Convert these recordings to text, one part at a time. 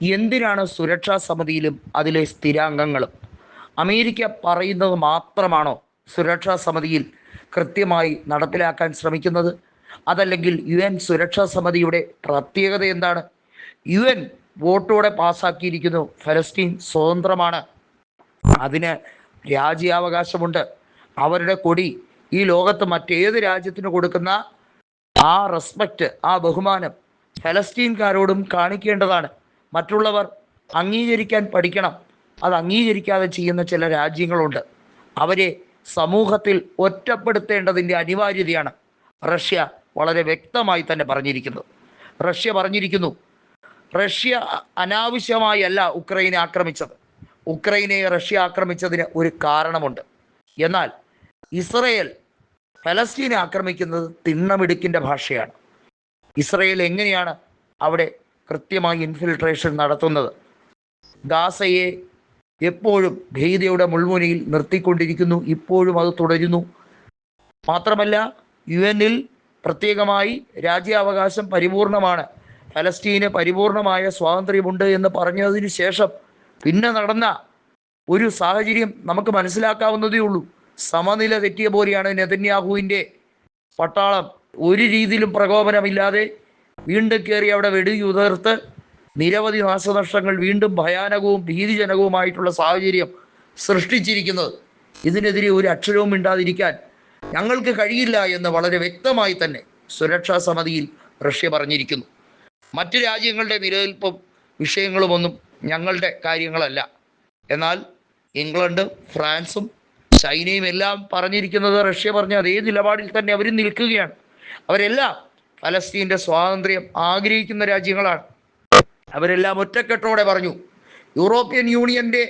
എന്തിനാണ് സുരക്ഷാ സമിതിയിലും അതിലെ സ്ഥിരാംഗങ്ങളും? അമേരിക്ക പറയുന്നത് മാത്രമാണോ സുരക്ഷാ സമിതിയിൽ കൃത്യമായി നടപ്പിലാക്കാൻ ശ്രമിക്കുന്നത്? അതല്ലെങ്കിൽ യു എൻ സുരക്ഷാ സമിതിയുടെ പ്രത്യേകത എന്താണ്? യു എൻ വോട്ടോടെ പാസ്സാക്കിയിരിക്കുന്നു ഫലസ്തീൻ സ്വതന്ത്രമാണ്. അതിന് രാജ്യാവകാശമുണ്ട്. അവരുടെ കൊടി ഈ ലോകത്ത് മറ്റേത് രാജ്യത്തിന് കൊടുക്കുന്ന ആ റെസ്പെക്റ്റ് ആ ബഹുമാനം ഫലസ്തീൻകാരോടും കാണിക്കേണ്ടതാണ്. മറ്റുള്ളവർ അംഗീകരിക്കാൻ പഠിക്കണം. അത് അംഗീകരിക്കാതെ ചെയ്യുന്ന ചില രാജ്യങ്ങളുണ്ട്. അവരെ സമൂഹത്തിൽ ഒറ്റപ്പെടുത്തേണ്ടതിന്റെ അനിവാര്യതയാണ് റഷ്യ വളരെ വ്യക്തമായി തന്നെ പറഞ്ഞിരിക്കുന്നത്. റഷ്യ പറഞ്ഞിരിക്കുന്നു റഷ്യ അനാവശ്യമായി അല്ല ഉക്രൈനെ ആക്രമിച്ചത്. ഉക്രൈനെ റഷ്യ ആക്രമിച്ചതിന് ഒരു കാരണമുണ്ട്. എന്നാൽ ഇസ്രയേൽ ഫലസ്തീനെ ആക്രമിക്കുന്നത് തിണ്ണമിടുക്കിന്റെ ഭാഷയാണ്. ഇസ്രയേൽ എങ്ങനെയാണ് അവിടെ കൃത്യമായി ഇൻഫിൽട്രേഷൻ നടത്തുന്നത്. ഗാസയെ എപ്പോഴും ഭീതിയുടെ മുൾമുനയിൽ നിർത്തിക്കൊണ്ടിരിക്കുന്നു. ഇപ്പോഴും അത് തുടരുന്നു. മാത്രമല്ല യു എന്നിൽ പ്രത്യേകമായി രാജ്യാവകാശം പരിപൂർണമാണ്. ഫലസ്തീന് പരിപൂർണമായ സ്വാതന്ത്ര്യമുണ്ട് എന്ന് പറഞ്ഞതിന് ശേഷം പിന്നെ നടന്ന ഒരു സാഹചര്യം നമുക്ക് മനസ്സിലാക്കാവുന്നതേ ഉള്ളൂ. സമനില തെറ്റിയ പോലെയാണ് നെതന്യാഹുവിന്റെ പട്ടാളം. ഒരു രീതിയിലും പ്രകോപനമില്ലാതെ വീണ്ടും കയറി അവിടെ വെടിയുതിർത്ത് നിരവധി നാശനഷ്ടങ്ങൾ വീണ്ടും ഭയാനകവും ഭീതിജനകവുമായിട്ടുള്ള സാഹചര്യം സൃഷ്ടിച്ചിരിക്കുന്നത്. ഇതിനെതിരെ ഒരു അക്ഷരവും ഇണ്ടാതിരിക്കാൻ ഞങ്ങൾക്ക് കഴിയില്ല എന്ന് വളരെ വ്യക്തമായി തന്നെ സുരക്ഷാ സമിതിയിൽ റഷ്യ പറഞ്ഞിരിക്കുന്നു. മറ്റ് രാജ്യങ്ങളുടെ നിലനിൽപ്പും വിഷയങ്ങളുമൊന്നും ഞങ്ങളുടെ കാര്യങ്ങളല്ല. എന്നാൽ ഇംഗ്ലണ്ടും ഫ്രാൻസും ചൈനയും എല്ലാം പറഞ്ഞിരിക്കുന്നത് റഷ്യ പറഞ്ഞ അതേ നിലപാടിൽ തന്നെ അവർ നിൽക്കുകയാണ്. അവരെല്ലാം ഫലസ്തീന്റെ സ്വാതന്ത്ര്യം ആഗ്രഹിക്കുന്ന രാജ്യങ്ങളാണ്. അവരെല്ലാം ഒറ്റക്കെട്ടോടെ പറഞ്ഞു യൂറോപ്യൻ യൂണിയന്റെ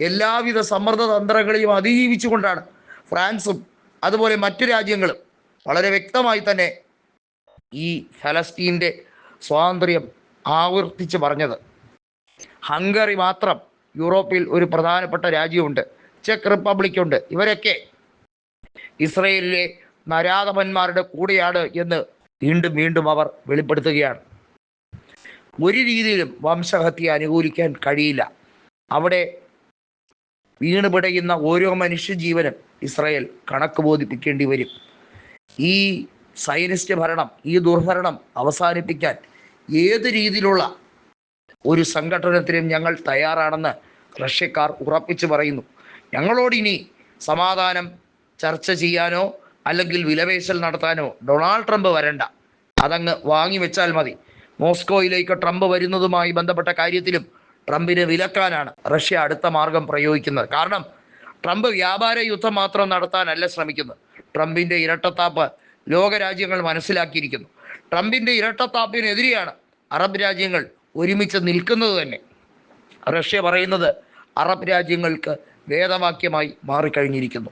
എല്ലാവിധ സമ്മർദ്ദ തന്ത്രങ്ങളെയും അതിജീവിച്ചുകൊണ്ടാണ് ഫ്രാൻസും അതുപോലെ മറ്റു രാജ്യങ്ങളും വളരെ വ്യക്തമായി തന്നെ ഈ ഫലസ്തീന്റെ സ്വാതന്ത്ര്യം ആവർത്തിച്ച് പറഞ്ഞത്. ഹംഗറി മാത്രം യൂറോപ്പിൽ ഒരു പ്രധാനപ്പെട്ട രാജ്യമുണ്ട് ചെക്ക് റിപ്പബ്ലിക് ഉണ്ട് ഇവരൊക്കെ ഇസ്രയേലിലെ നരാധമന്മാരുടെ കൂടെയാണ് എന്ന് വീണ്ടും വീണ്ടും അവർ വെളിപ്പെടുത്തുകയാണ്. ഒരു രീതിയിലും വംശഹത്യ അനുകൂലിക്കാൻ കഴിയില്ല. അവിടെ വീണ് പിടയുന്ന ഓരോ മനുഷ്യജീവനും ഇസ്രായേൽ കണക്ക് ബോധിപ്പിക്കേണ്ടി വരും. ഈ സൈനിസ്റ്റ് ഭരണം ഈ ദുർഭരണം അവസാനിപ്പിക്കാൻ ഏത് രീതിയിലുള്ള ഒരു സംഘടനത്തിനും ഞങ്ങൾ തയ്യാറാണെന്ന് റഷ്യക്കാർ ഉറപ്പിച്ചു പറയുന്നു. ഞങ്ങളോട് ഇനി സമാധാനം ചർച്ച ചെയ്യാനോ അല്ലെങ്കിൽ വിലപേശൽ നടത്താനോ ഡൊണാൾഡ് ട്രംപ് വരണ്ട. അതങ്ങ് വാങ്ങി വെച്ചാൽ മതി. മോസ്കോയിലേക്ക് ട്രംപ് വരുന്നതുമായി ബന്ധപ്പെട്ട കാര്യത്തിലും ട്രംപിന് വിലക്കാനാണ് റഷ്യ അടുത്ത മാർഗം പ്രയോഗിക്കുന്നത്. കാരണം ട്രംപ് വ്യാപാര യുദ്ധം മാത്രം നടത്താനല്ല ശ്രമിക്കുന്നത്. ട്രംപിന്റെ ഇരട്ടത്താപ്പ് ലോകരാജ്യങ്ങൾ മനസ്സിലാക്കിയിരിക്കുന്നു. ട്രംപിന്റെ ഇരട്ടത്താപ്പിനെതിരെയാണ് അറബ് രാജ്യങ്ങൾ ഒരുമിച്ച് നിൽക്കുന്നത് തന്നെ. റഷ്യ പറയുന്നത് അറബ് രാജ്യങ്ങൾക്ക് വേദവാക്യമായി മാറിക്കഴിഞ്ഞിരിക്കുന്നു.